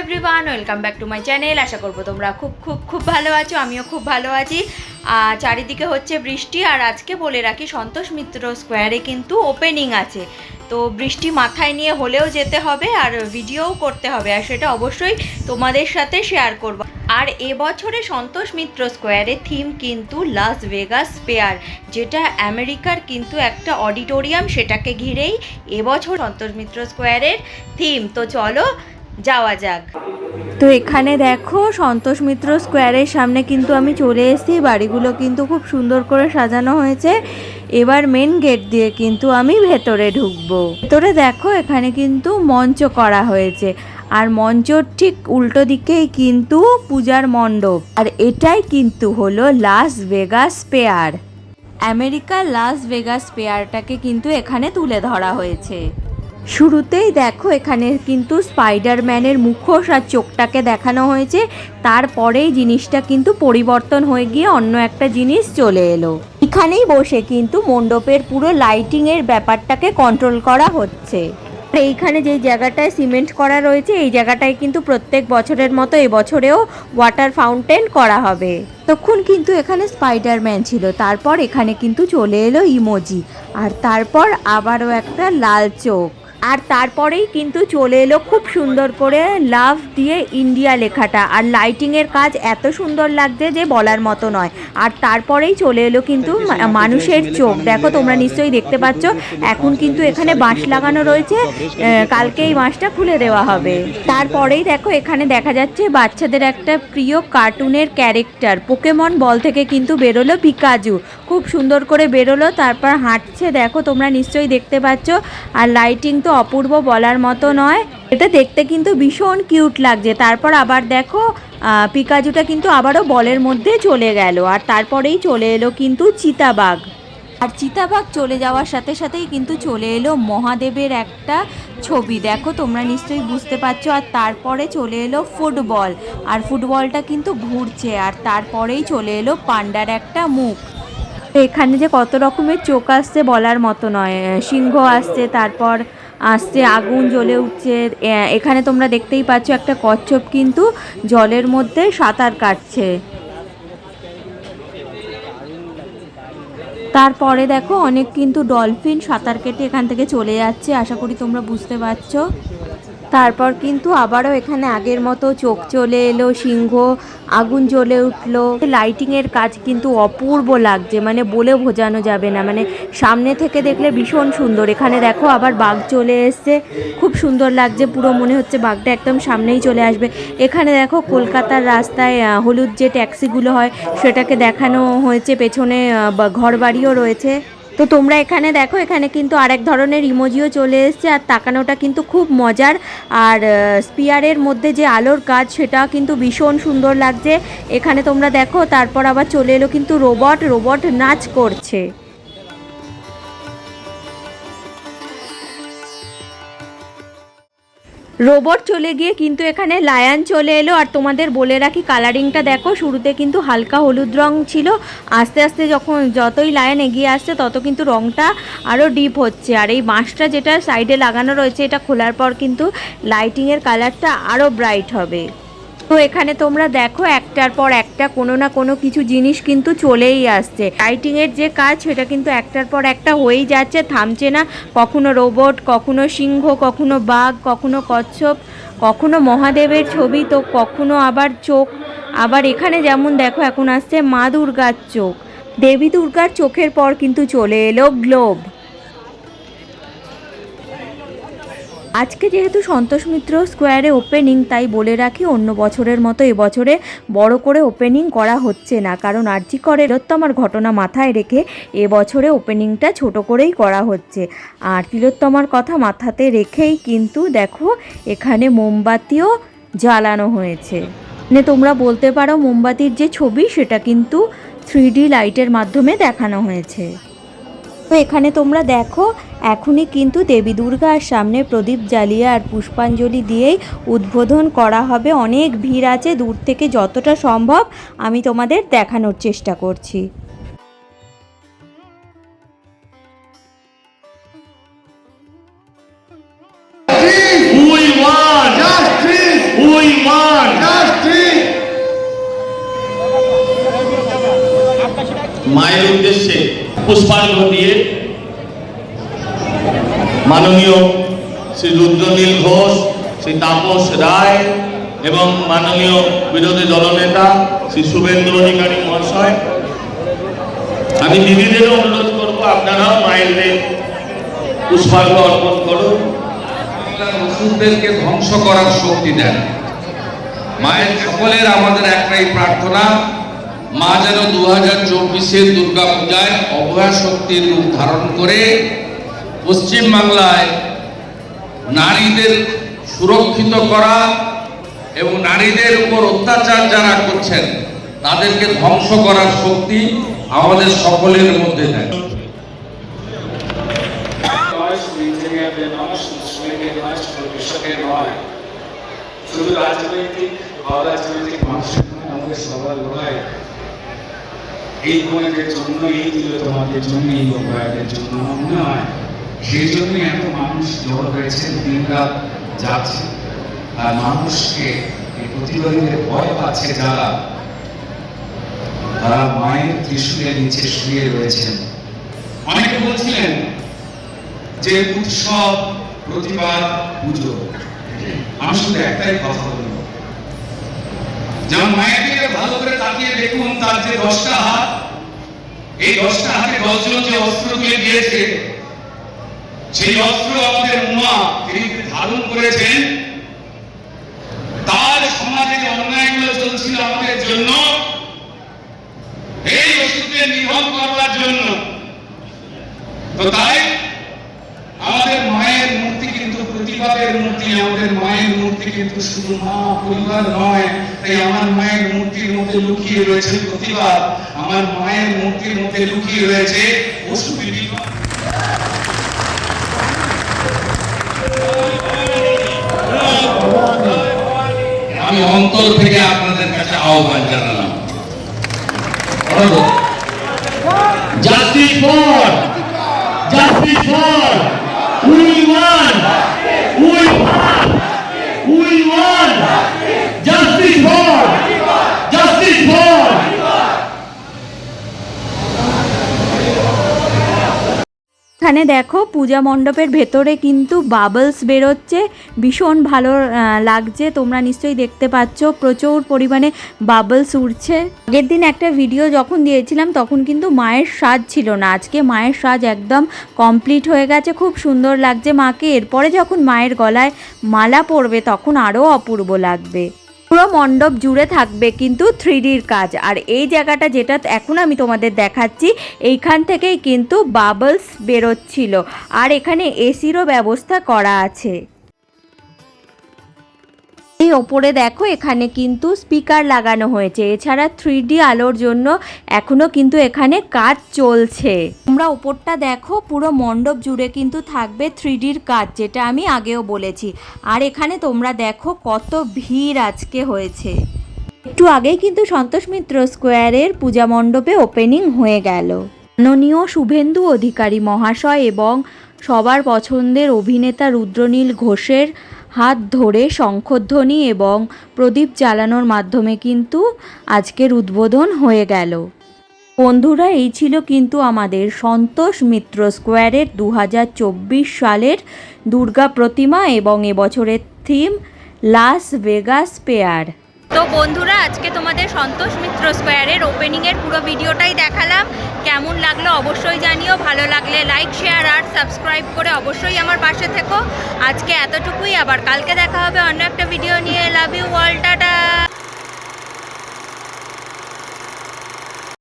Everyone welcome back to my channel আশা করব তোমরা খুব খুব খুব ভালো আছো, আমিও খুব ভালো আছি। আর চারিদিকে হচ্ছে বৃষ্টি, আর আজকে বলে রাখি সন্তোষ মিত্র স্কোয়ারে কিন্তু ওপেনিং আছে। তো বৃষ্টি মাথায় নিয়ে হলেও যেতে হবে, আর ভিডিওও করতে হবে, আর সেটা অবশ্যই তোমাদের সাথে শেয়ার করব। আর এবছরে সন্তোষ মিত্র স্কোয়ারে থিম কিন্তু লাস ভেগাস পেয়ার যেটা আমেরিকার কিন্তু একটা অডিটোরিয়াম, সেটাকে ঘিরেই এবছর সন্তোষ মিত্র স্কোয়ারের থিম তো চলো যাওয়া যাক। তো এখানে দেখো সন্তোষ মিত্র স্কোয়ারের সামনে কিন্তু আমি চলে এসেছি। বাড়িগুলো কিন্তু খুব সুন্দর করে সাজানো হয়েছে। এবার মেন গেট দিয়ে কিন্তু আমি ভেতরে ঢুকবো। ভেতরে দেখো এখানে কিন্তু মঞ্চ করা হয়েছে। আর মঞ্চর ঠিক উল্টো দিকেই কিন্তু পূজার মণ্ডপ। আর এটাই কিন্তু হলো লাস ভেগাস পেয়ার আমেরিকার লাস ভেগাস পেয়ারটাকে কিন্তু এখানে তুলে ধরা হয়েছে। শুরুতেই দেখো এখানে কিন্তু স্পাইডারম্যানের মুখোশ আর চোখটাকে দেখানো হয়েছে। তারপরেই জিনিসটা কিন্তু পরিবর্তন হয়ে গিয়ে অন্য একটা জিনিস চলে এলো। এখানেই বসে কিন্তু মণ্ডপের পুরো লাইটিংয়ের ব্যাপারটাকে কন্ট্রোল করা হচ্ছে। এইখানে যে জায়গাটায় সিমেন্ট করা রয়েছে, এই জায়গাটায় কিন্তু প্রত্যেক বছরের মতো এবছরেও ওয়াটার ফাউন্টেন করা হবে। তখন কিন্তু এখানে স্পাইডারম্যান ছিল। তারপর এখানে কিন্তু চলে এলো ইমোজি। আর তারপর আবারও একটা লাল চোখ। আর তারপরেই কিন্তু চলে এলো খুব সুন্দর করে লাভ দিয়ে ইন্ডিয়া লেখাটা। আর লাইটিংয়ের কাজ এত সুন্দর লাগছে যে বলার মতো নয়। আর তারপরেই চলে এলো কিন্তু মানুষের চোখ। দেখো তোমরা নিশ্চয়ই দেখতে পাচ্ছ এখন কিন্তু এখানে বাঁশ লাগানো রয়েছে। কালকে এই বাঁশটা খুলে দেওয়া হবে। তারপরেই দেখো এখানে দেখা যাচ্ছে বাচ্চাদের একটা প্রিয় কার্টুনের ক্যারেক্টার। পোকেমন বল থেকে কিন্তু বেরোলো পিকাজু খুব সুন্দর করে বেরোলো তারপর হাঁটছে। দেখো তোমরা নিশ্চয়ই দেখতে পাচ্ছ। আর লাইটিং তো অপূর্ব বলার মতো নয়। এটা দেখতে কিন্তু ভীষণ কিউট লাগছে। তারপর আবার দেখো পিকাজুটা কিন্তু আবারও বলের মধ্যে চলে গেল। আর তারপরেই চলে এলো কিন্তু চিতাবাঘ। আর চিতাবাঘ চলে যাওয়ার সাথে সাথেই কিন্তু চলে এলো মহাদেবের একটা ছবি। দেখো, তোমরা নিশ্চয়ই বুঝতে পারছ। আর তারপরে চলে এলো ফুটবল। আর ফুটবলটা কিন্তু ঘুরছে। আর তারপরেই চলে এলো পান্ডার একটা মুখ। এখানে যে কত রকমের চোখ আসছে বলার মতো নয়। সিংহ আসছে, তারপর আসছে, আগুন জ্বলে উঠছে। এখানে তোমরা দেখতেই পাচ্ছ একটা কচ্ছপ কিন্তু জলের মধ্যে সাঁতার কাটছে। তারপরে দেখো অনেক কিন্তু ডলফিন সাঁতার কেটে এখান থেকে চলে যাচ্ছে, আশা করি তোমরা বুঝতে পারছ। তারপর কিন্তু আবারও এখানে আগের মতো চোখ চলে এলো, সিংহ, আগুন জ্বলে উঠল। লাইটিংয়ের কাজ কিন্তু অপূর্ব লাগছে মানে বলে বোঝানো যাবে না। মানে সামনে থেকে দেখলে ভীষণ সুন্দর। এখানে দেখো আবার বাঘ চলে এসছে। খুব সুন্দর লাগছে, পুরো মনে হচ্ছে বাঘটা একদম সামনেই চলে আসবে। এখানে দেখো কলকাতার রাস্তায় হলুদ যে ট্যাক্সিগুলো হয়, সেটাকে দেখানো হয়েছে। পেছনে ঘর বাড়িও রয়েছে। তো তোমরা এখানে দেখো, এখানে কিন্তু আরেক ধরনের ইমোজিও চলে এসছে আর তাকানোটা কিন্তু খুব মজার। আর স্পিয়ারের মধ্যে যে আলোর কাজ, সেটা কিন্তু ভীষণ সুন্দর লাগছে। এখানে তোমরা দেখো, তারপর আবার চলে এলো কিন্তু রোবট রোবট নাচ করছে। রোবট চলে গিয়ে কিন্তু এখানে লায়ন চলে এলো। আর তোমাদের বলে রাখি, কালারিংটা দেখো, শুরুতে কিন্তু হালকা হলুদ রং ছিল। আস্তে আস্তে যখন যতই লায়ন এগিয়ে আসছে, তত কিন্তু রংটা আরও ডিপ হচ্ছে। আর এই বাঁশটা যেটা সাইডে লাগানো রয়েছে, এটা খোলার পর কিন্তু লাইটিংয়ের কালারটা আরও ব্রাইট হবে। তো এখানে তোমরা দেখো একটার পর একটা কোনো না কোনো কিছু জিনিস কিন্তু চলেই আসছে। লাইটিং এর যে কাজ সেটা কিন্তু একটার পর একটা হয়েই যাচ্ছে, থামছে না। কখনো রোবট কখনো সিংহ, কখনো বাঘ, কখনো কচ্ছপ, কখনো মহাদেবের ছবি, তো কখনো আবার চোখ। আবার এখানে যেমন দেখো এখন আসছে মা দুর্গার চোখ। দেবী দুর্গার চোখের পর কিন্তু চলে এলো গ্লোব আজকে যেহেতু সন্তোষ মিত্র স্কোয়ারে ওপেনিং, তাই বলে রাখি অন্য বছরের মতো এবছরে বড় করে ওপেনিং করা হচ্ছে না। কারণ আর্জি করে তিলোত্তমার ঘটনা মাথায় রেখে এবছরে ওপেনিংটা ছোট করেই করা হচ্ছে। আর তিলোত্তমার কথা মাথাতে রেখেই কিন্তু দেখো, এখানে মোমবাতিও জ্বালানো হয়েছে। মানে তোমরা বলতে পারো মোমবাতির যে ছবি, সেটা কিন্তু থ্রি লাইটের মাধ্যমে দেখানো হয়েছে। তো এখানে তোমরা দেখো এখনই কিন্তু দেবী দুর্গার সামনে প্রদীপ জ্বালিয়ে আর পুষ্পাঞ্জলি দিয়েই উদ্বোধন করা হবে। অনেক ভিড় আছে দূর থেকে যতটা সম্ভব আমি তোমাদের দেখানোর চেষ্টা করছি। মায়ের উদ্দেশ্যে পুষ্পাঙ্গ দিয়ে মাননীয় শ্রী রুদ্রনীল ঘোষ, শ্রী তাপস রায় এবং মাননীয় বিরোধী দলনেতা শ্রী শুভেন্দু অধিকারী মহাশয়। আমি দিদিদেরও অনুরোধ করব, আপনারাও মায়েদের পুষ্পার্ঘ অর্পণ করুন। ধ্বংস করার শক্তি দেন। মায়ের সকলের আমাদের একটাই প্রার্থনা, মা যেন দু হাজার চব্বিশের দুর্গা পূজায় অভয়া শক্তির রূপ ধারণ করে পশ্চিম বাংলায় নারীদের সুরক্ষিত করা এবং নারীদের উপর অত্যাচার যারা করছেন, তাদেরকে ধ্বংস করার শক্তি আমাদের সকলের মধ্যে নয় নয় নয় নয় শুধু রাজনৈতিক আমাদের সবার এই জন্য এই দিল তোমাদের জন্য এই জন্য হয় সেই জন্যই এত মানুষ জড় হয়েছে দিন রাত যাচ্ছে। আর মানুষকে এই প্রতিবাদীদের ভয় পাচ্ছে যারা, তারা মায়ের ত্রিশূলের নিচে শুয়ে রয়েছেন। অনেকে বলছিলেন যে উৎসব, প্রতিবাদ, পুজো। আমি শুধু একটাই কথা বলব যেমন মায়ের দিকে ভালো করে তাকিয়ে দেখুন, তার যে দশটা হাত, এই দশটা হাতে দশজন যে অস্ত্র তুলে দিয়েছে সেই অস্ত্র আমাদের মা তিনি ধারণ করেছেন, তার সমাজে যে অন্যায়গুলো চলছিল আমাদের জন্য, এই ওষুধকে নিধন করবার জন্য, তো তাই আমাদের মায়ের মূর্তি কিন্তু প্রতিবাদের মূর্তি, আমাদের মায়ের মূর্তি কিন্তু শুধু মা পরিবার নয়, তাই আমার মায়ের মূর্তির মধ্যে লুকিয়ে রয়েছে প্রতিবাদ। আমার মায়ের মূর্তির মধ্যে লুকিয়ে রয়েছে পশু আমি অন্তর থেকে আপনাদের কাছে আহ্বান জানালাম জাতি Justice জাতি! We এখানে দেখো পূজা মণ্ডপের ভেতরে কিন্তু বাবলস বেরোচ্ছে। ভীষণ ভালো লাগছে। তোমরা নিশ্চয়ই দেখতে পাচ্ছ প্রচুর পরিমাণে বাবলস উঠছে আগের দিন একটা ভিডিও যখন দিয়েছিলাম, তখন কিন্তু মায়ের সাজ ছিল না। আজকে মায়ের সাজ একদম কমপ্লিট হয়ে গেছে। খুব সুন্দর লাগছে মাকে। এরপরে যখন মায়ের গলায় মালা পরবে, তখন আরও অপূর্ব লাগবে। পুরো মণ্ডপ জুড়ে থাকবে কিন্তু থ্রিডির কাজ। আর এই জায়গাটা যেটা এখন আমি তোমাদের দেখাচ্ছি, এইখান থেকেই কিন্তু বাবলস বেরোচ্ছিল। আর এখানে এসিরও ব্যবস্থা করা আছে। এই ওপরে দেখো, এখানে কিন্তু স্পিকার লাগানো হয়েছে। এছাড়া থ্রি আলোর জন্য এখনও কিন্তু এখানে কাজ চলছে। তোমরা ওপরটা দেখো, পুরো মণ্ডপ জুড়ে কিন্তু থাকবে থ্রিডির কাজ, যেটা আমি আগেও বলেছি। আর এখানে তোমরা দেখো কত ভিড় আজকে হয়েছে। একটু আগেই কিন্তু সন্তোষ মিত্র স্কোয়ারের পূজা মণ্ডপে ওপেনিং হয়ে গেল। মাননীয় শুভেন্দু অধিকারী মহাশয় এবং সবার পছন্দের অভিনেতা রুদ্রনীল ঘোষের হাত ধরে শঙ্খধ্বনি এবং প্রদীপ জ্বালানোর মাধ্যমে কিন্তু আজকের উদ্বোধন হয়ে গেল। বন্ধুরা, এই ছিল কিন্তু আমাদের সন্তোষ মিত্র স্কোয়ারের দু হাজার চব্বিশ সালের দুর্গা প্রতিমা এবং এবছরের থিম লাস ভেগাস পেয়ার। তো বন্ধুরা, আজকে তোমাদের সন্তোষ মিত্র স্কোয়ারের ওপেনিংয়ের পুরো ভিডিওটাই দেখালাম। কেমন লাগল অবশ্যই জানিও, ভালো লাগলে লাইক শেয়ার আর সাবস্ক্রাইব করে অবশ্যই আমার পাশে থেকো। আজকে এতটুকুই, আবার কালকে দেখা হবে অন্য একটা ভিডিও নিয়ে। লাভ ইউ ওয়ালটাটা টাটা!